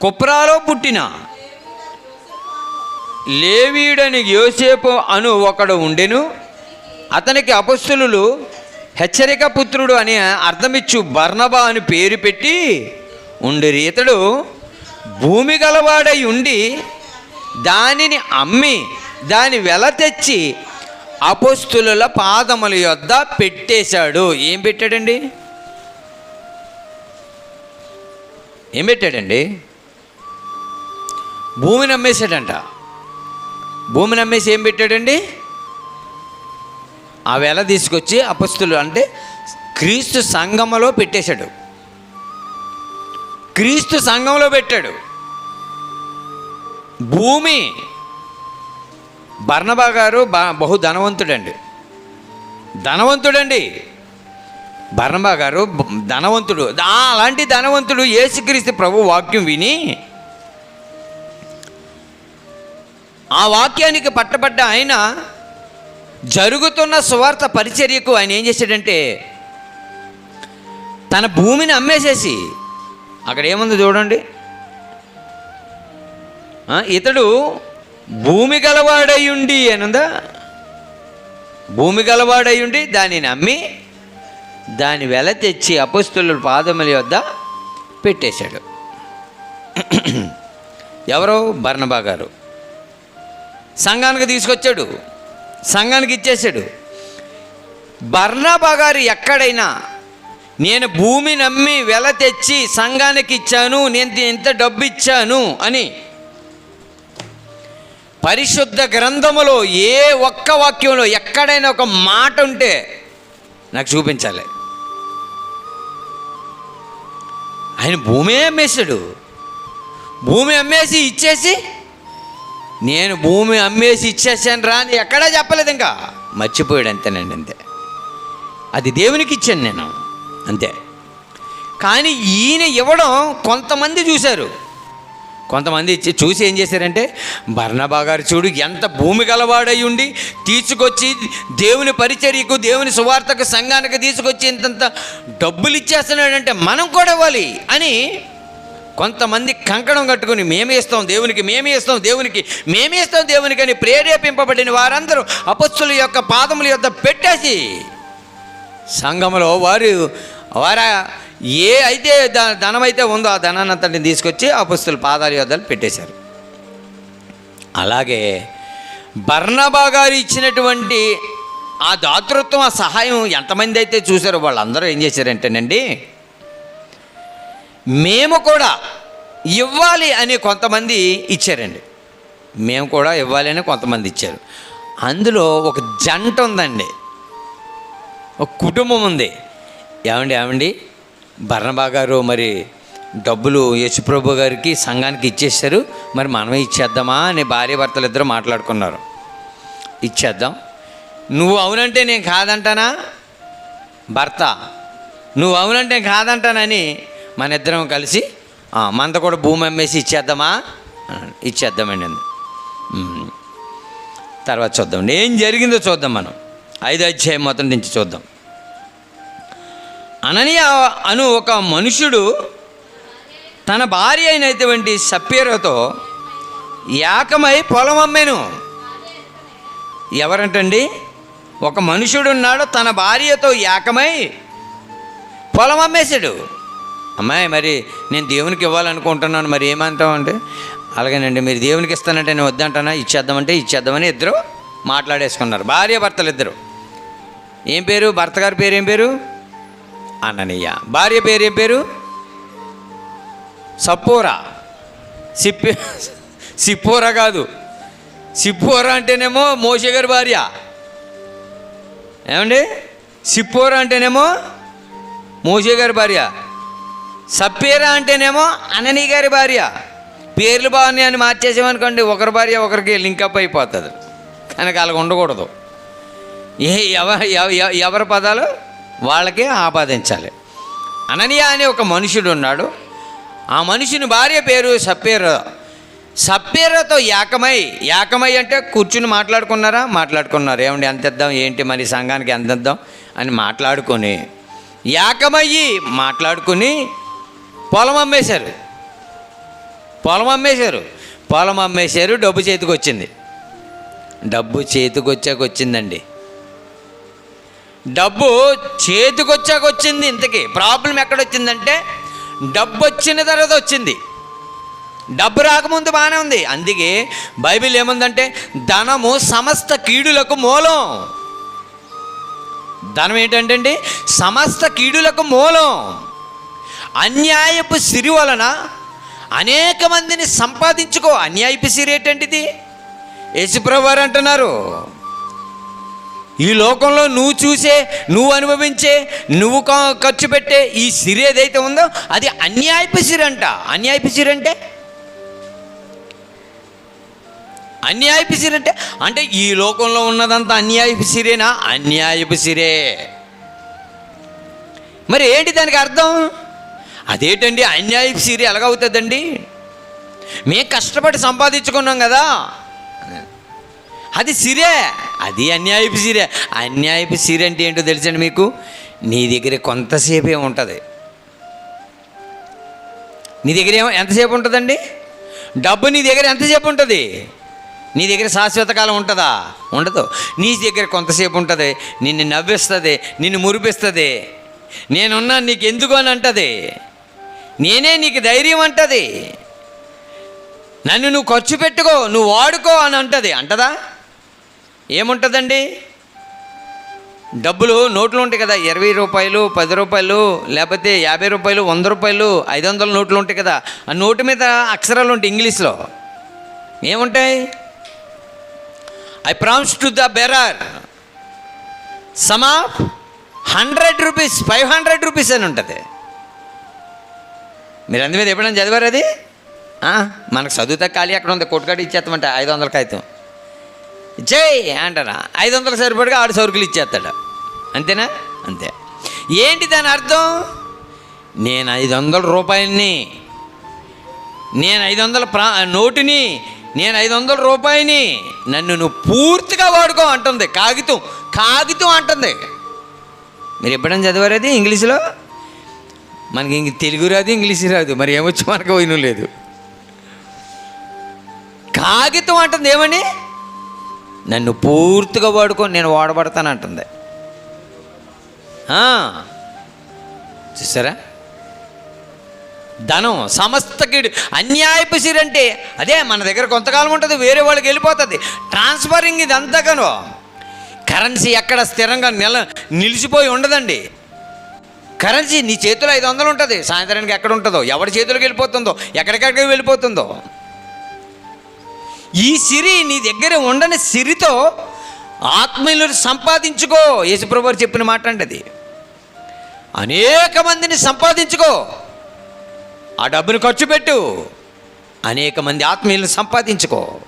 కుప్రాలో పుట్టిన. లేవీడని యోసేపు అను ఒకడు ఉండెను. అతనికి అపస్తులు హెచ్చరిక పుత్రుడు అని అర్థమిచ్చు బర్ణబా అని పేరు పెట్టి ఉండిరి. ఇతడు భూమి గలవాడై ఉండి దానిని అమ్మి దాని వెల తెచ్చి అపస్తుల పాదముల యొద్ద పెట్టేశాడు. ఏం పెట్టాడండి? ఏం పెట్టాడండి? భూమిని అమ్మేశాడంట. భూమిని అమ్మేసి ఏం పెట్టాడండి? ఆ వెల తీసుకొచ్చి అపస్తులు అంటే క్రీస్తు సంఘములో పెట్టేశాడు. క్రీస్తు సంఘంలో పెట్టాడు. భూమి బర్ణబా గారు బహు ధనవంతుడండి. ధనవంతుడండి. బర్ణబా గారు ధనవంతుడు. అలాంటి ధనవంతుడు యేసుక్రీస్తు ప్రభు వాక్యం విని ఆ వాక్యానికి పట్టబడ్డ ఆయన జరుగుతున్న సువార్త పరిచర్యకు ఆయన ఏం చేశాడంటే తన భూమిని అమ్మేసేసి అక్కడ ఏముంది చూడండి. ఇతడు భూమి గలవాడయ్యుండి అనుందా భూమి గలవాడయ్యుండి దానిని అమ్మి దాని వెల తెచ్చి అపస్తుల పాదముల యొద్ద పెట్టేశాడు. ఎవరో? బర్ణబా గారు. సంఘానికి తీసుకొచ్చాడు. సంఘానికి ఇచ్చేసాడు. బర్ణాబా గారు ఎక్కడైనా నేను భూమి నమ్మి వెల తెచ్చి సంఘానికి ఇచ్చాను నేను ఇంత డబ్బు ఇచ్చాను అని పరిశుద్ధ గ్రంథములో ఏ ఒక్క వాక్యంలో ఎక్కడైనా ఒక మాట ఉంటే నాకు చూపించాలి. ఆయన భూమే అమ్మేశాడు. భూమి అమ్మేసి ఇచ్చేసి నేను భూమి అమ్మేసి ఇచ్చేసాను రా అని ఎక్కడా చెప్పలేదు ఇంకా. మర్చిపోయాడు అంతేనండి అంతే. అది దేవునికి ఇచ్చాను నేను. అంతే. కానీ ఈయన ఇవ్వడం కొంతమంది చూశారు. కొంతమంది ఇచ్చి చూసి ఏం చేశారంటే బర్ణబా గారు చూడు ఎంత భూమి గలవాడై ఉండి తీసుకొచ్చి దేవుని పరిచర్యకు దేవుని సువార్తకు సంఘానికి తీసుకొచ్చి ఇంతంత డబ్బులు ఇచ్చేస్తున్నాడంటే మనం కూడా ఇవ్వాలి అని కొంతమంది కంకణం కట్టుకుని మేమే ఇస్తాం దేవునికి మేమే ఇస్తాం దేవునికి మేమే ఇస్తాం దేవునికి అని ప్రేరేపింపబడిన వారందరూ అపస్సుల యొక్క పాదముల యొక్క పెట్టేసి సంఘంలో వారు వారా ఏ అయితే ద ఉందో ఆ ధనాన్నంతటిని తీసుకొచ్చి అపస్తుల పాదాల యొద్దలు పెట్టేశారు. అలాగే బర్ణబా గారు ఇచ్చినటువంటి ఆ దాతృత్వం ఆ సహాయం ఎంతమంది అయితే చూశారో వాళ్ళందరూ ఏం చేశారంటేనండి మేము కూడా ఇవ్వాలి అని కొంతమంది ఇచ్చారండి. మేము కూడా ఇవ్వాలి అని కొంతమంది ఇచ్చారు. అందులో ఒక జంట ఉందండి. ఒక కుటుంబం ఉంది. ఏమండి ఏమండి? భరణబా గారు మరి డబ్బులు యేసుప్రభు గారికి సంఘానికి ఇచ్చేశారు. మరి మనమే ఇచ్చేద్దామా అని భార్య భర్తలు ఇద్దరు మాట్లాడుకున్నారు. ఇచ్చేద్దాం. నువ్వు అవునంటే నేను కాదంటానా? భర్త. నువ్వు అవునంటే కాదంటానని మన ఇద్దరం కలిసి "ఆ, మనతో కూడా భూమి అమ్మేసి ఇచ్చేద్దామా? ఇచ్చేద్దామండి తర్వాత చూద్దాం. ఏం జరిగిందో చూద్దాం మనం. ఐదో అధ్యాయం మొత్తం నుంచి చూద్దాం. అననీయ అను ఒక మనుషుడు తన భార్య అయినటువంటి సప్పీరతో ఏకమై పొలం అమ్మాను. ఎవరంటండి? ఒక మనుషుడు ఉన్నాడు తన భార్యతో ఏకమై పొలం అమ్మేశాడు. అమ్మాయి మరి నేను దేవునికి ఇవ్వాలనుకుంటున్నాను మరి ఏమంటావు అంటే అలాగేనండి మీరు దేవునికి ఇస్తానంటే నేను వద్దంటానా? ఇచ్చేద్దామంటే ఇచ్చేద్దామని ఇద్దరు మాట్లాడేసుకున్నారు. భార్య భర్తలు ఇద్దరు. ఏం పేరు? భర్త గారి పేరు ఏం పేరు? అననీయ. భార్య పేరు ఏం పేరు? సపోరా. సిప్పి సిప్పోరా కాదు. సిప్పోరా అంటేనేమో మోషే గారి భార్య. ఏమండి? సిప్పోరా అంటేనేమో మోషే గారి భార్య. సప్పేరా అంటేనేమో అనని గారి భార్య. పేర్లు బాగున్నాయి అని మార్చేసామనుకోండి ఒకరి భార్య ఒకరికి లింకప్ అయిపోతుంది. కనుక అలాగ ఉండకూడదు. ఏ ఎవ ఎవ- ఎవరి పదాలు? వాళ్ళకే ఆపాదించాలి. అననీయ అనే ఒక మనుషుడు ఉన్నాడు. ఆ మనుషుని భార్య పేరు సప్పేర సప్పేరతో ఏకమై ఏకమై అంటే కూర్చుని మాట్లాడుకున్నారా? మాట్లాడుకున్నారు. ఏమండి ఎంత ఇద్దాం ఏంటి మరి సంఘానికి ఎంత ఇద్దాం? అని మాట్లాడుకొని ఏకమయ్యి మాట్లాడుకుని పొలం అమ్మేశారు. పొలం అమ్మేశారు. పొలం అమ్మేశారు డబ్బు చేతికి వచ్చింది డబ్బు చేతికొచ్చాక వచ్చిందండి. డబ్బు చేతికొచ్చాక వచ్చింది ఇంతకీ. ప్రాబ్లం ఎక్కడొచ్చిందంటే డబ్బు వచ్చిన తర్వాత వచ్చింది. డబ్బు రాకముందు బాగానే ఉంది. అందుకే బైబిల్ ఏముందంటే ధనము సమస్త కీడులకు మూలం. ధనం ఏంటంటే అండి సమస్త కీడులకు మూలం. అన్యాయపు సిరి వలన అనేక మందిని సంపాదించుకో. అన్యాయపు సిరి ఏంటంటిది? యేసుప్రభువారు అంటున్నారు ఈ లోకంలో నువ్వు చూసే నువ్వు అనుభవించే నువ్వు ఖర్చు పెట్టే ఈ సిరి ఏదైతే ఉందో అది అన్యాయపు సిరి అంట. అన్యాయపు సిరి అంటే? అన్యాయపు సిరి అంటే అంటే ఈ లోకంలో ఉన్నదంతా అన్యాయపు సిరేనా? అన్యాయపు సిరే. మరి ఏంటి దానికి అర్థం? అదేంటండి అన్యాయపు సిరి ఎలాగవుతుందండి? మేము కష్టపడి సంపాదించుకున్నాం కదా. అది సిరే అది అన్యాయపు సిరే. అన్యాయపు సిరి అంటే ఏంటో తెలుసండి మీకు? నీ దగ్గర కొంతసేపే ఉంటుంది. నీ దగ్గర ఏమో ఎంతసేపు ఉంటుందండి? డబ్బు నీ దగ్గర ఎంతసేపు ఉంటుంది? నీ దగ్గర శాశ్వత కాలం ఉంటుందా? ఉండదు. నీ దగ్గర కొంతసేపు ఉంటుంది. నిన్ను నవ్విస్తుంది నిన్ను మురిపిస్తుంది. నేనున్నా నీకు ఎందుకు అని అంటది? నేనే నీకు ధైర్యం అంటది. నన్ను నువ్వు ఖర్చు పెట్టుకో నువ్వు వాడుకో అని అంటది. అంటదా? ఏముంటుందండి? డబ్బులు నోట్లు ఉంటాయి కదా ఇరవై రూపాయలు పది రూపాయలు లేకపోతే యాభై రూపాయలు వంద రూపాయలు ఐదు వందల నోట్లు ఉంటాయి కదా ఆ నోటు మీద అక్షరాలు ఉంటాయి ఇంగ్లీష్లో. ఏముంటాయి? I promise to the bearer sum of hundred rupees five hundred rupees అని ఉంటుంది. మీరు అందు మీద ఎప్పుడైనా చదివారు అది? మనకు చదువుతా ఖాళీ అక్కడ ఉంది. కొట్టుకాడి ఇచ్చేస్తామంట. ఐదు వందల కాగితం. జై అంటారా. ఐదు వందల సరిపడిగా ఆరు సరుకులు ఇచ్చేస్తాడు. అంతేనా? అంతే. ఏంటి దాని అర్థం? నేను ఐదు వందల రూపాయలని నేను ఐదు వందల ప్రా నోటుని నేను ఐదు వందల రూపాయని నన్ను నువ్వు పూర్తిగా వాడుకో అంటుంది. కాగితం కాగితం అంటుంది. మీరు ఎప్పుడైనా చదివారు అది ఇంగ్లీష్లో? మనకి ఇంక తెలుగు రాదు ఇంగ్లీష్ రాదు. మరి ఏమొచ్చు మనకు పోయిన లేదు. కాగితం అంటుంది ఏమని? నన్ను పూర్తిగా వాడుకొని నేను వాడబడతాను అంటుంది. చూసారా? ధనం సమస్త కీడు అన్యాయపు అంటే అదే మన దగ్గర కొంతకాలం ఉంటుంది వేరే వాళ్ళకి వెళ్ళిపోతుంది. ట్రాన్స్ఫరింగ్ ఇది అంతగానో కరెన్సీ ఎక్కడ స్థిరంగా నిల నిలిచిపోయి ఉండదండి. కరెన్సీ నీ చేతిలో ఐదు వందలు ఉంటుంది. సాయంత్రానికి ఎక్కడ ఉంటుందో ఎవరి చేతిలోకి వెళ్ళిపోతుందో ఎక్కడికెక్కడికి వెళ్ళిపోతుందో. ఈ సిరి నీ దగ్గర ఉండని సిరితో ఆత్మీయులు సంపాదించుకో. యేసుప్రభు చెప్పిన మాట అండి అది. అనేక మందిని సంపాదించుకో. ఆ డబ్బును ఖర్చు పెట్టు. అనేక మంది ఆత్మీయులను సంపాదించుకో.